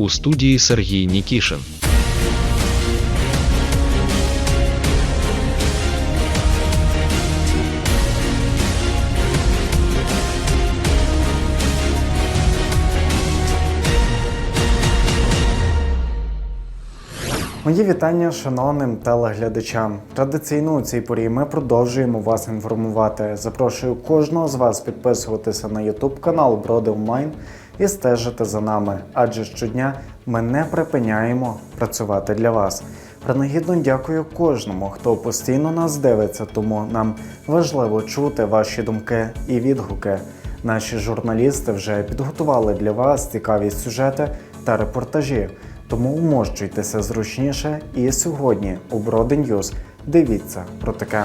у студії Сергій Нікішин. Мої вітання шановним телеглядачам. Традиційно у цій порі ми продовжуємо вас інформувати. Запрошую кожного з вас підписуватися на YouTube канал Броди Онлайн і стежити за нами, адже щодня ми не припиняємо працювати для вас. Принагідно дякую кожному, хто постійно нас дивиться, тому нам важливо чути ваші думки і відгуки. Наші журналісти вже підготували для вас цікаві сюжети та репортажі. Тому вмощуйтеся зручніше і сьогодні у Броди Ньюз дивіться про таке.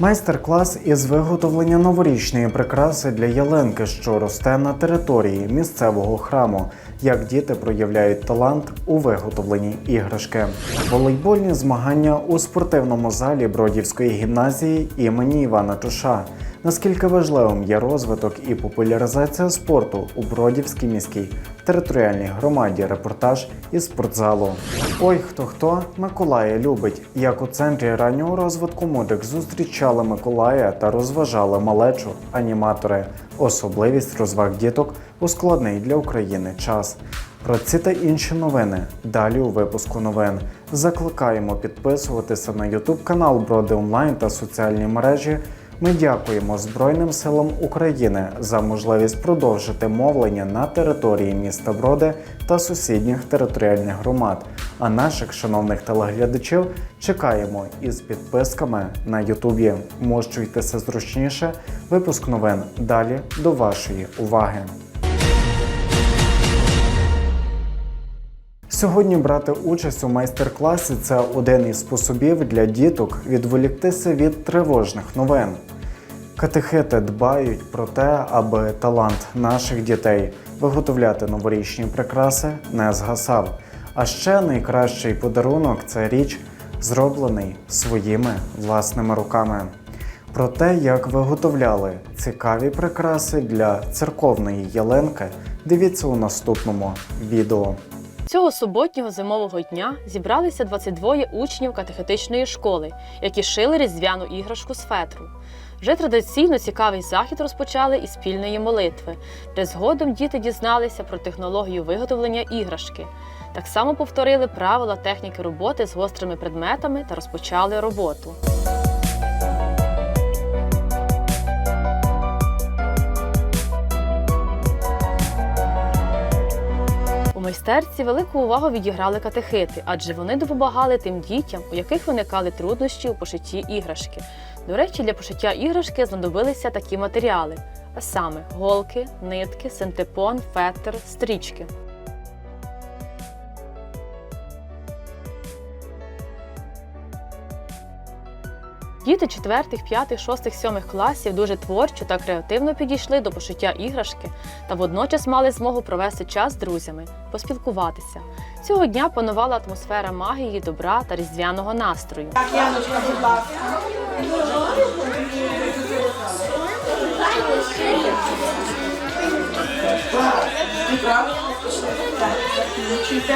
Майстер-клас із виготовлення новорічної прикраси для ялинки, що росте на території місцевого храму. Як діти проявляють талант у виготовленні іграшки. Волейбольні змагання у спортивному залі Бродівської гімназії імені Івана Туша. Наскільки важливим є розвиток і популяризація спорту у Бродівській міській територіальній громаді репортаж із спортзалу. Ой, хто хто Миколая любить. Як у центрі раннього розвитку мудрик зустрічали Миколая та розважали малечу аніматори. Особливість розваг діток у складний для України час. Про ці та інші новини далі у випуску новин. Закликаємо підписуватися на YouTube канал Броди Онлайн та соціальні мережі. Ми дякуємо Збройним силам України за можливість продовжити мовлення на території міста Броди та сусідніх територіальних громад. А наших шановних телеглядачів чекаємо із підписками на Ютубі. Мощуйтеся зручніше. Випуск новин далі до вашої уваги. Сьогодні брати участь у майстер-класі це один із способів для діток відволіктися від тривожних новин. Катехети дбають про те, аби талант наших дітей виготовляти новорічні прикраси не згасав. А ще найкращий подарунок це річ, зроблений своїми власними руками. Про те, як виготовляли цікаві прикраси для церковної ялинки, дивіться у наступному відео. Цього суботнього зимового дня зібралися 22 учнів катехетичної школи, які шили різдвяну іграшку з фетру. Вже традиційно цікавий захід розпочали із спільної молитви, де згодом діти дізналися про технологію виготовлення іграшки. Так само повторили правила техніки роботи з гострими предметами та розпочали роботу. Майстерці велику увагу відіграли катехити, адже вони допомагали тим дітям, у яких виникали труднощі у пошитті іграшки. До речі, для пошиття іграшки знадобилися такі матеріали, а саме голки, нитки, синтепон, фетр, стрічки. Діти 4, 5, 6, 7 класів дуже творчо та креативно підійшли до пошиття іграшки та водночас мали змогу провести час з друзями, поспілкуватися. Цього дня панувала атмосфера магії, добра та різдвяного настрою. Яночка, будь. Чуєте?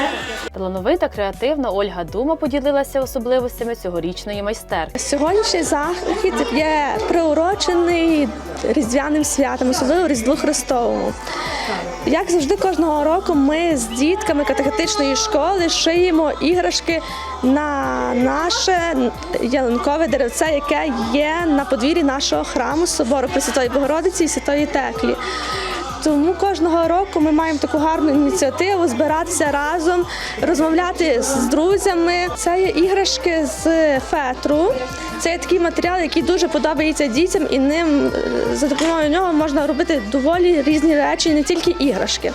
Талановита, креативна Ольга Дума поділилася особливостями цьогорічної майстерки. Сьогоднішній захід є приурочений різдвяним святом, особливо Різдву Христовому. Як завжди, кожного року ми з дітками катехетичної школи шиємо іграшки на наше ялинкове деревце, яке є на подвір'ї нашого храму собору Пресвятої Богородиці і Святої Теклі. Тому кожного року ми маємо таку гарну ініціативу збиратися разом, розмовляти з друзями. Це є іграшки з фетру. Це є такий матеріал, який дуже подобається дітям, і ним е, за допомогою нього можна робити доволі різні речі, не тільки іграшки.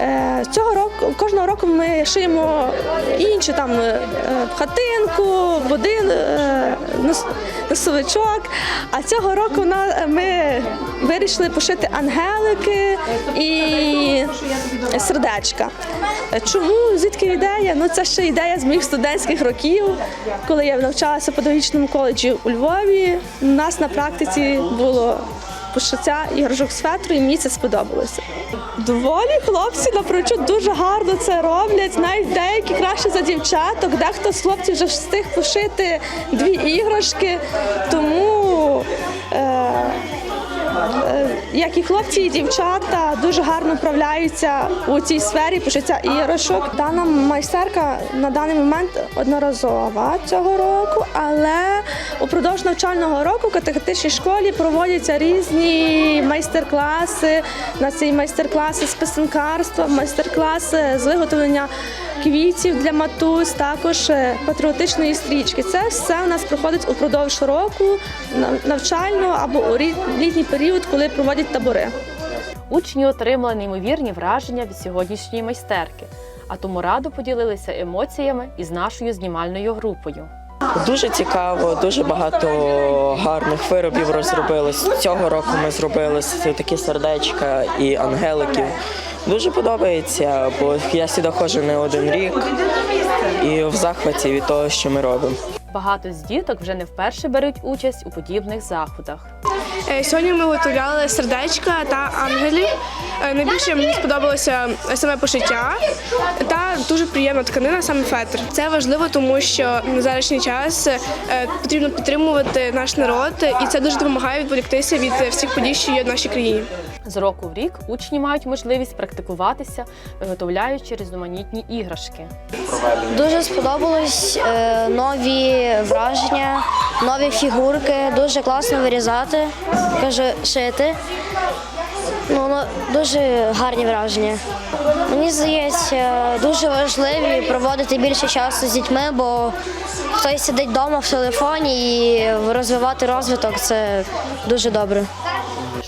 Е, Цього року кожного року ми шиємо інші там е, хатинку, будин, е, носовичок. А цього року ми вирішили пошити ангелики і сердечка. Чому звідки ідея? Ну це ще ідея з моїх студентських років, коли я навчалася в педагогічному коледжі у Львові. У нас на практиці було пошиття іграшок з фетру, і мені це сподобалося. Доволі хлопці напрочуд дуже гарно це роблять. Навіть деякі краще за дівчаток. Дехто з хлопців вже встиг пошити дві іграшки. Тому е, як і хлопці, і дівчата дуже гарно вправляються у цій сфері пошиття іграшок. Дана майстерка на даний момент одноразова цього року, але упродовж навчального року в катехетичній школі проводяться різні майстер-класи. На ці майстер-класи з писанкарства, майстер-класи з виготовлення квітів для матусь, також е, патріотичної стрічки. Це все у нас проходить упродовж року нав- навчального або у літній період, коли проводять табори. Учні отримали неймовірні враження від сьогоднішньої майстерки, а тому радо поділилися емоціями із нашою знімальною групою. Дуже цікаво, дуже багато гарних виробів розробилось. Цього року ми зробили такі сердечка і ангеликів. Дуже подобається, бо я сюди ходжу не один рік і в захваті від того, що ми робимо. Багато з діток вже не вперше беруть участь у подібних заходах. Е, Сьогодні ми виготовляли сердечка та ангелів. Е, Найбільше мені сподобалося саме пошиття та дуже приємна тканина, саме фетр. Це важливо, тому що на зарашній час е, потрібно підтримувати наш народ, і це дуже допомагає відволіктися від всіх подій, що є в нашій країні. З року в рік учні мають можливість практикуватися, виготовляючи різноманітні іграшки. Дуже сподобалось е, нові враження, нові фігурки. Дуже класно вирізати, каже, шити. Ну, ну, дуже гарні враження. Мені здається, дуже важливі проводити більше часу з дітьми, бо хтось сидить вдома в телефоні і розвивати розвиток це дуже добре.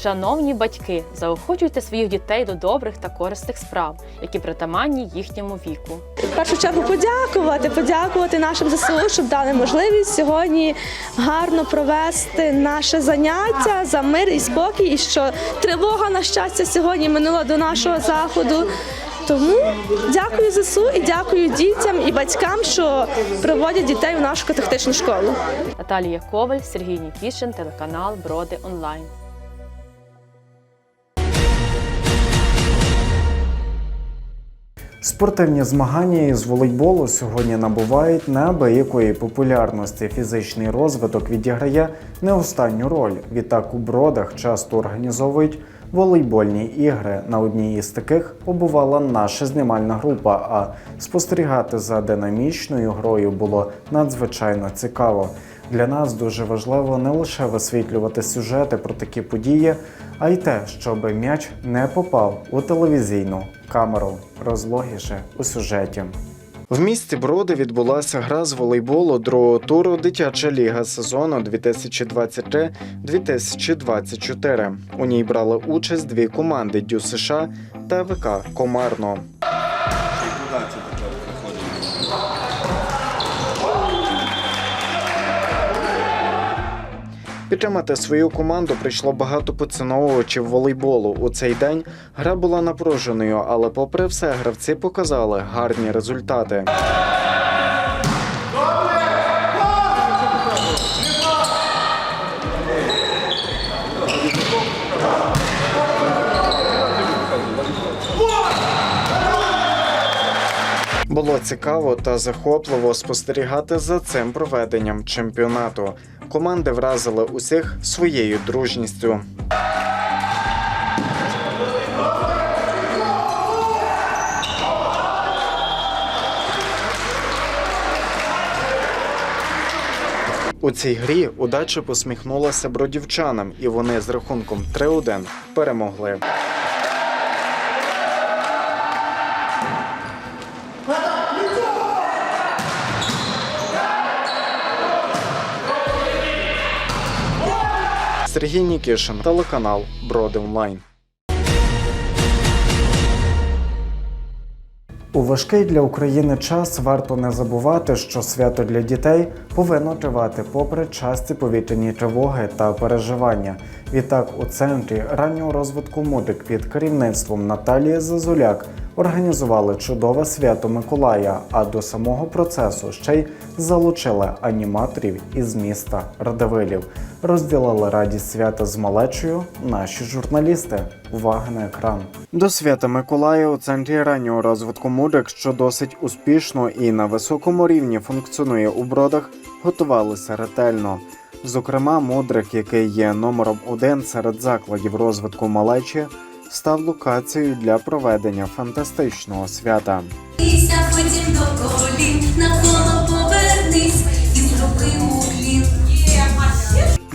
Шановні батьки, заохочуйте своїх дітей до добрих та корисних справ, які притаманні їхньому віку. В першу чергу подякувати, подякувати нашим ЗСУ, щоб дали можливість сьогодні гарно провести наше заняття за мир і спокій, і що тривога на щастя сьогодні минула до нашого заходу. Тому дякую ЗСУ і дякую дітям і батькам, що приводять дітей у нашу катехетичну школу. Наталія Коваль, Сергій Нікішин, телеканал Броди Онлайн. Спортивні змагання із волейболу сьогодні набувають неабиякої популярності. Фізичний розвиток відіграє не останню роль. Відтак у бродах часто організовують волейбольні ігри. На одній із таких побувала наша знімальна група. А спостерігати за динамічною грою було надзвичайно цікаво. Для нас дуже важливо не лише висвітлювати сюжети про такі події, а й те, щоб м'яч не попав у телевізійну камеру. Розлогіше у сюжеті. В місті Броди відбулася гра з волейболу другого туру Дитяча ліга сезону 2023-2024. У ній брали участь дві команди Дю США та ВК Комарно. Підтримати свою команду прийшло багато поціновувачів волейболу. У цей день гра була напруженою, але попри все, гравці показали гарні результати. Було цікаво та захопливо спостерігати за цим проведенням чемпіонату. Команди вразили усіх своєю дружністю. У цій грі удача посміхнулася бродівчанам, і вони з рахунком 3-1 перемогли. Сергій Нікішин, телеканал Броди Онлайн. У важкий для України час варто не забувати, що свято для дітей повинно тривати попри часті повітряні тривоги та переживання. Відтак у центрі раннього розвитку мудрик під керівництвом Наталії Зазуляк організували чудове свято Миколая, а до самого процесу ще й залучили аніматорів із міста Радивилів. Розділили радість свята з малечою наші журналісти. Увага на екран. До свята Миколая у центрі раннього розвитку мудрик, що досить успішно і на високому рівні функціонує у бродах, готувалися ретельно. Зокрема, мудрик, який є номером один серед закладів розвитку малечі, став локацією для проведення фантастичного свята. Потім до колін, навколо повернись і зроби уклін.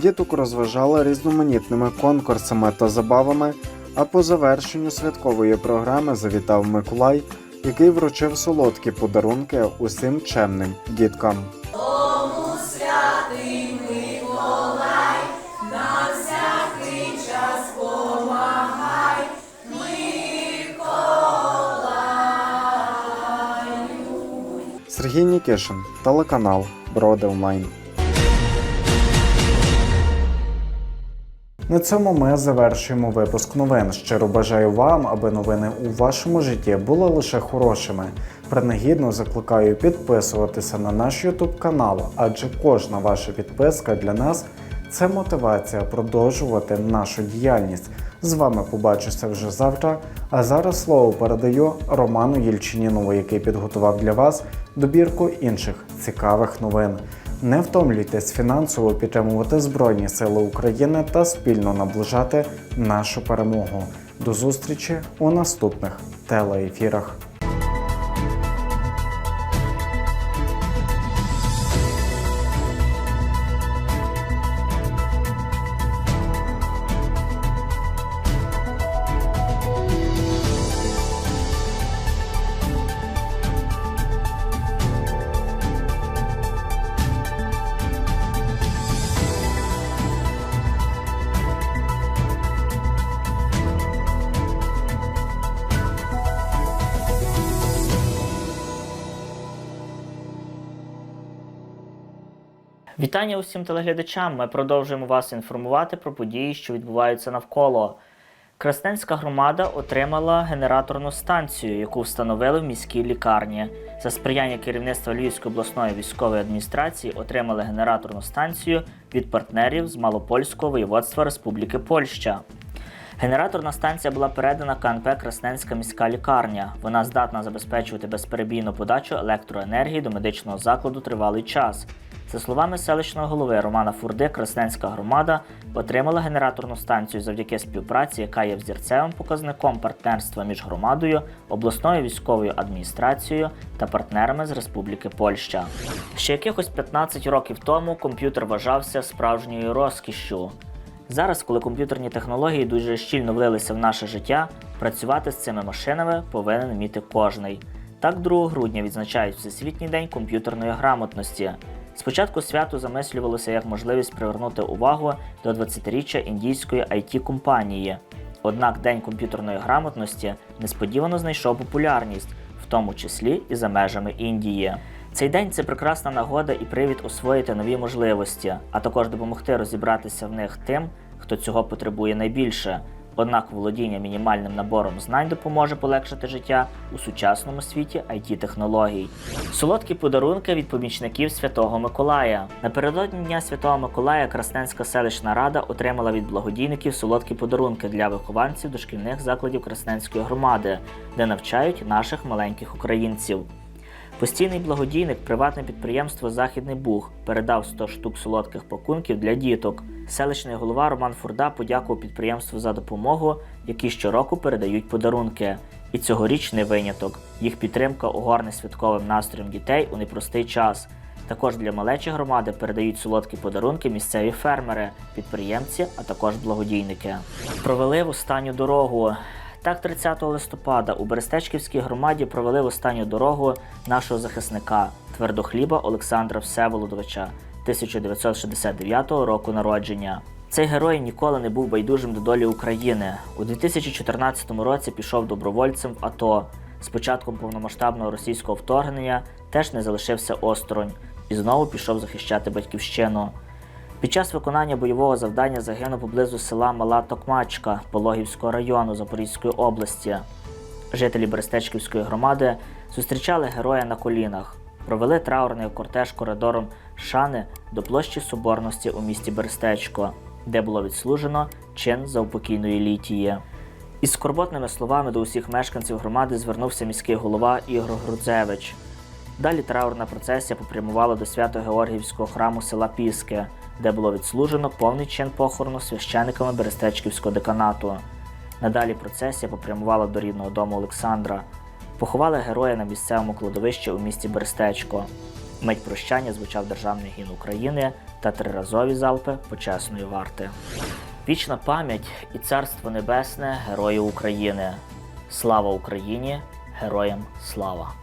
Діток розважали різноманітними конкурсами та забавами. А по завершенню святкової програми завітав Миколай, який вручив солодкі подарунки усім чемним діткам. Сергій Нікішин, телеканал Броди Онлайн. На цьому ми завершуємо випуск новин. Щиро бажаю вам, аби новини у вашому житті були лише хорошими. Принагідно закликаю підписуватися на наш YouTube канал, адже кожна ваша підписка для нас це мотивація продовжувати нашу діяльність. З вами побачуся вже завтра. А зараз слово передаю Роману Єльчинінову, який підготував для вас добірку інших цікавих новин. Не втомлюйтесь фінансово підтримувати Збройні Сили України та спільно наближати нашу перемогу. До зустрічі у наступних телеефірах. Вітання усім телеглядачам. Ми продовжуємо вас інформувати про події, що відбуваються навколо. Красненська громада отримала генераторну станцію, яку встановили в міській лікарні. За сприяння керівництва Львівської обласної військової адміністрації отримали генераторну станцію від партнерів з Малопольського воєводства Республіки Польща. Генераторна станція була передана КНП Красненська міська лікарня. Вона здатна забезпечувати безперебійну подачу електроенергії до медичного закладу тривалий час. За словами селищного голови Романа Фурди, Красненська громада отримала генераторну станцію завдяки співпраці, яка є взірцевим показником партнерства між громадою, обласною військовою адміністрацією та партнерами з Республіки Польща. Ще якихось 15 років тому комп'ютер вважався справжньою розкішшю. Зараз, коли комп'ютерні технології дуже щільно влилися в наше життя, працювати з цими машинами повинен вміти кожний. Так, 2 грудня відзначають Всесвітній день комп'ютерної грамотності. Спочатку свято замислювалося як можливість привернути увагу до 20-річчя індійської it компанії Однак День комп'ютерної грамотності несподівано знайшов популярність, в тому числі і за межами Індії. Цей день це прекрасна нагода і привід освоїти нові можливості, а також допомогти розібратися в них тим, хто цього потребує найбільше. Однак володіння мінімальним набором знань допоможе полегшити життя у сучасному світі it технологій Солодкі подарунки від помічників Святого Миколая. Напередодні Дня Святого Миколая Красненська селищна рада отримала від благодійників солодкі подарунки для вихованців дошкільних закладів Красненської громади, де навчають наших маленьких українців. Постійний благодійник, приватне підприємство Західний Буг передав 100 штук солодких пакунків для діток. Селищний голова Роман Фурда подякував підприємству за допомогу, які щороку передають подарунки. І цьогоріч не виняток. Їх підтримка огорне святковим настроєм дітей у непростий час. Також для малечі громади передають солодкі подарунки місцеві фермери, підприємці, а також благодійники. Провели в останню дорогу. Так, 30 листопада у Берестечківській громаді провели в останню дорогу нашого захисника твердохліба Олександра Всеволодовича 1969 року народження. Цей герой ніколи не був байдужим до долі України. У 2014 році пішов добровольцем в АТО. З початком повномасштабного російського вторгнення теж не залишився осторонь. і знову пішов захищати батьківщину. Під час виконання бойового завдання загинув поблизу села Мала Токмачка Пологівського району Запорізької області. Жителі Берестечківської громади зустрічали героя на колінах, провели траурний кортеж коридором Шани до площі Соборності у місті Берестечко, де було відслужено чин за упокійної літії. Із скорботними словами до усіх мешканців громади звернувся міський голова Ігор Грудзевич. Далі траурна процесія попрямувала до Свято-Георгіївського храму села Піски, де було відслужено повний чин похорону священиками Берестечківського деканату. Надалі процесія попрямувала до рідного дому Олександра. Поховали героя на місцевому кладовищі у місті Берестечко. Мить прощання звучав державний гімн України та триразові залпи почесної варти. Вічна пам'ять і царство небесне герою України. Слава Україні! Героям слава!